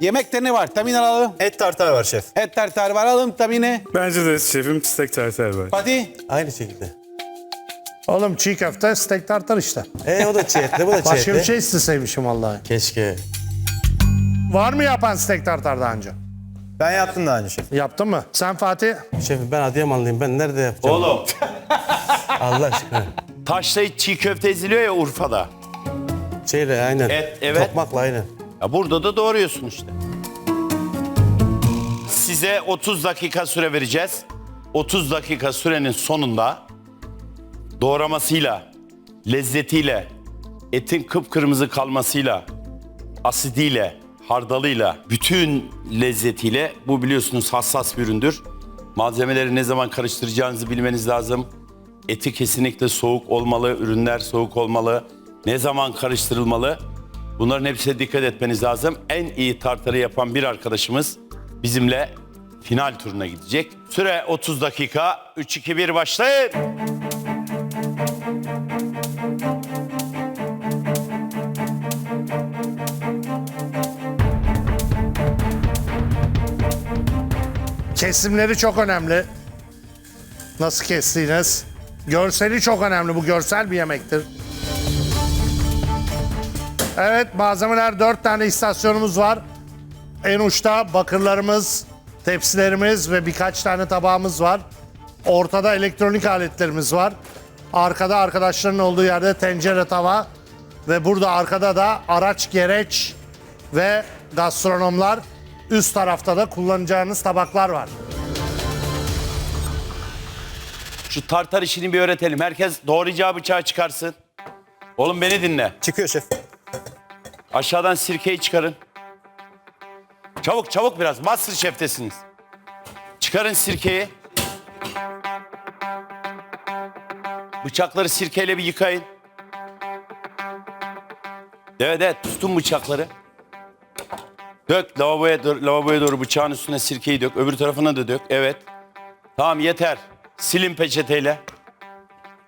Yemekte ne var? Tahmin alalım. Et tartar var şef. Et tartar var alalım tahmini. Bence de şefim steak tartar var. Fatih. Aynı şekilde. Oğlum çiğ köfte, steak tartar işte. E o da çiğ etli, bu da çiğ Başka bir etli. şey isteseymişim vallahi. Keşke. Var mı yapan steak tartar daha önce? Ben yaptım daha önce şef. Yaptın mı? Sen Fatih? Şefim ben Adıyamanlıyım. Ben nerede yapacağım? Oğlum Allah aşkına. taşla çiğ köfte eziliyor ya Urfa'da. Şeyle aynen. Et, evet. Tokmakla aynen. Ya burada da doğruyorsun işte. Size 30 dakika süre vereceğiz. 30 dakika sürenin sonunda doğramasıyla, lezzetiyle, etin kıpkırmızı kalmasıyla, asidiyle, hardalıyla, bütün lezzetiyle bu biliyorsunuz hassas bir üründür. Malzemeleri ne zaman karıştıracağınızı bilmeniz lazım. Eti kesinlikle soğuk olmalı, ürünler soğuk olmalı. Ne zaman karıştırılmalı? Bunların hepsine dikkat etmeniz lazım. En iyi tartarı yapan bir arkadaşımız bizimle final turuna gidecek. Süre 30 dakika. 3 2 1 başlayın. Kesimleri çok önemli. Nasıl kestiğiniz. Görseli çok önemli. Bu görsel bir yemektir. Evet malzemeler dört tane istasyonumuz var. En uçta bakırlarımız, tepsilerimiz ve birkaç tane tabağımız var. Ortada elektronik aletlerimiz var. Arkada arkadaşların olduğu yerde tencere tava ve burada arkada da araç gereç ve gastronomlar. Üst tarafta da kullanacağınız tabaklar var. Şu tartar işini bir öğretelim. Herkes doğrayacağı bıçağı çıkarsın. Oğlum beni dinle. Çıkıyor şef. Aşağıdan sirkeyi çıkarın. Çabuk çabuk biraz. Master şeftesiniz. Çıkarın sirkeyi. Bıçakları sirkeyle bir yıkayın. Evet evet tutun bıçakları. Dök lavaboya, lavaboya doğru bıçağın üstüne sirkeyi dök. Öbür tarafına da dök. Evet. Tamam yeter. Silin peçeteyle.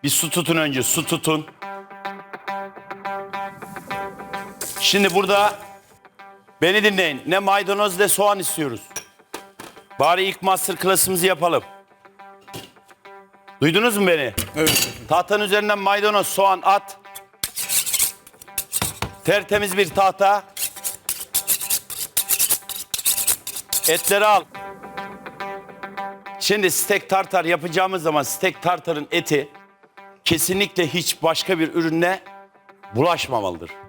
Bir su tutun önce su tutun. Şimdi burada beni dinleyin. Ne maydanoz ne soğan istiyoruz. Bari ilk master klasımızı yapalım. Duydunuz mu beni? Evet. Tahtanın üzerinden maydanoz, soğan at. Tertemiz bir tahta. Etleri al. Şimdi steak tartar yapacağımız zaman steak tartarın eti kesinlikle hiç başka bir ürünle bulaşmamalıdır.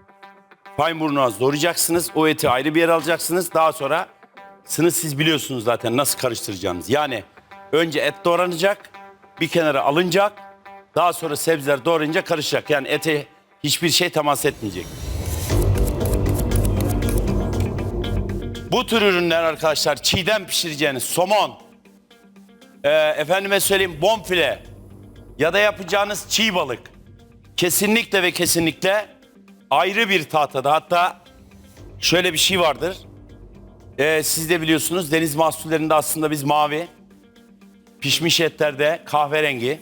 Feinburnuaz doğrayacaksınız. O eti ayrı bir yere alacaksınız. Daha sonra sını siz biliyorsunuz zaten nasıl karıştıracağınız. Yani önce et doğranacak, bir kenara alınacak. Daha sonra sebzeler doğrayınca karışacak. Yani ete hiçbir şey temas etmeyecek. Bu tür ürünler arkadaşlar çiğden pişireceğiniz somon, e, efendime söyleyeyim bonfile ya da yapacağınız çiğ balık kesinlikle ve kesinlikle ayrı bir tahtada hatta şöyle bir şey vardır. Ee, siz de biliyorsunuz deniz mahsullerinde aslında biz mavi, pişmiş etlerde kahverengi,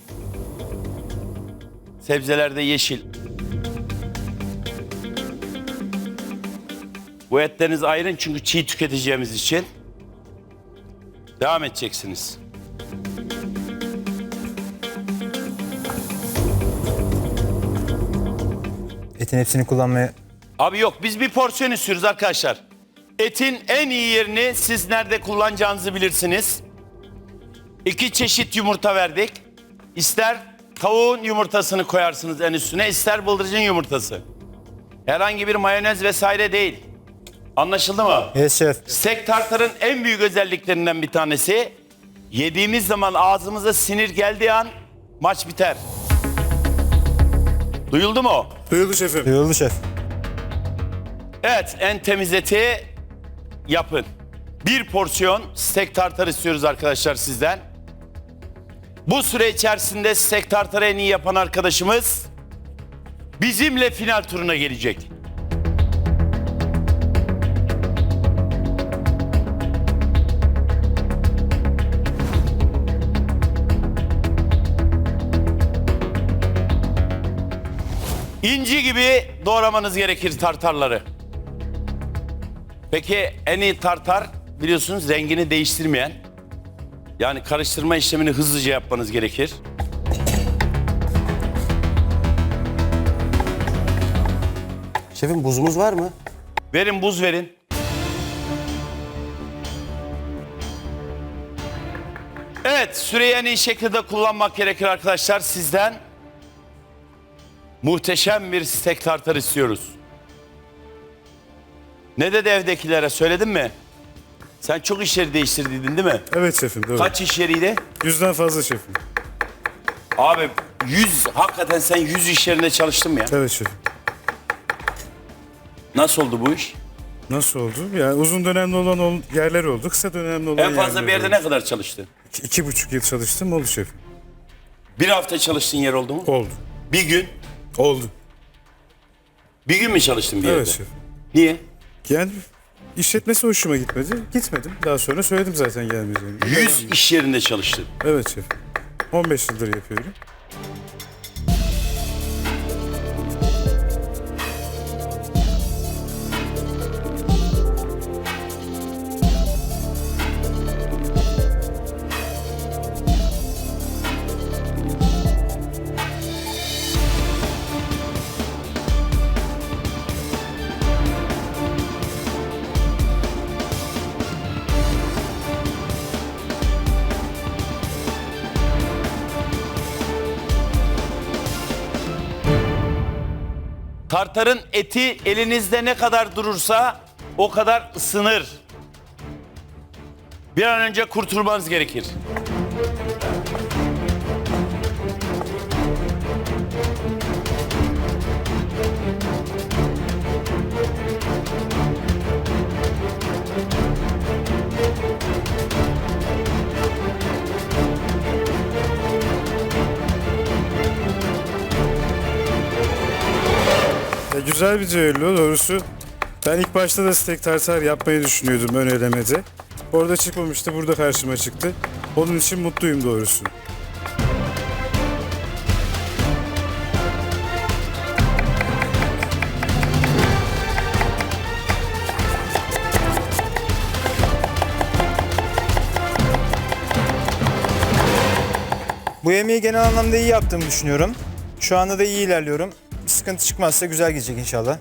sebzelerde yeşil. Bu etlerinizi ayırın çünkü çiğ tüketeceğimiz için. Devam edeceksiniz. Etin hepsini kullanmaya Abi yok biz bir porsiyon istiyoruz arkadaşlar. Etin en iyi yerini siz nerede kullanacağınızı bilirsiniz. İki çeşit yumurta verdik. İster tavuğun yumurtasını koyarsınız en üstüne, ister bıldırcın yumurtası. Herhangi bir mayonez vesaire değil. Anlaşıldı mı? Evet şef. Steak tartarın en büyük özelliklerinden bir tanesi yediğimiz zaman ağzımıza sinir geldiği an maç biter. Duyuldu mu? Duyuldu şefim. Duyuldu şef. Evet, en temiz eti yapın. Bir porsiyon steak tartar istiyoruz arkadaşlar sizden. Bu süre içerisinde steak tartarı en iyi yapan arkadaşımız bizimle final turuna gelecek. İnci gibi doğramanız gerekir tartarları. Peki en iyi tartar biliyorsunuz rengini değiştirmeyen. Yani karıştırma işlemini hızlıca yapmanız gerekir. Şefim buzumuz var mı? Verin buz verin. Evet süreyi en iyi şekilde kullanmak gerekir arkadaşlar. Sizden muhteşem bir steak tartar istiyoruz. Ne dedi evdekilere söyledin mi? Sen çok iş yeri değiştirdiydin değil mi? Evet şefim doğru. Kaç iş yeriydi? Yüzden fazla şefim. Abi 100 hakikaten sen 100 iş yerinde çalıştın mı ya? Evet şefim. Nasıl oldu bu iş? Nasıl oldu? Yani uzun dönemli olan ol- yerler oldu. Kısa dönemli olan En fazla yerler bir yerde oldu. ne kadar çalıştın? İki, iki buçuk yıl çalıştım oldu şefim. Bir hafta çalıştığın yer oldu mu? Oldu. Bir gün. Oldu. Bir gün mü çalıştın bir yerde? Evet. Niye? Yani işletmesi hoşuma gitmedi. Gitmedim. Daha sonra söyledim zaten gelmeyeceğimi. 100 iş yerinde çalıştın. Evet şefim. 15 yıldır yapıyorum. Tartarın eti elinizde ne kadar durursa o kadar ısınır. Bir an önce kurtulmanız gerekir. Güzel bir düello doğrusu. Ben ilk başta da steak tartar yapmayı düşünüyordum ön elemede. Orada çıkmamıştı, burada karşıma çıktı. Onun için mutluyum doğrusu. Bu yemeği genel anlamda iyi yaptığımı düşünüyorum. Şu anda da iyi ilerliyorum. Sıkıntı çıkmazsa güzel gidecek inşallah.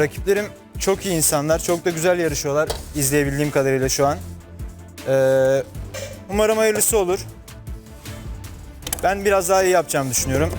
Rakiplerim çok iyi insanlar. Çok da güzel yarışıyorlar. izleyebildiğim kadarıyla şu an. Ee, umarım hayırlısı olur. Ben biraz daha iyi yapacağımı düşünüyorum.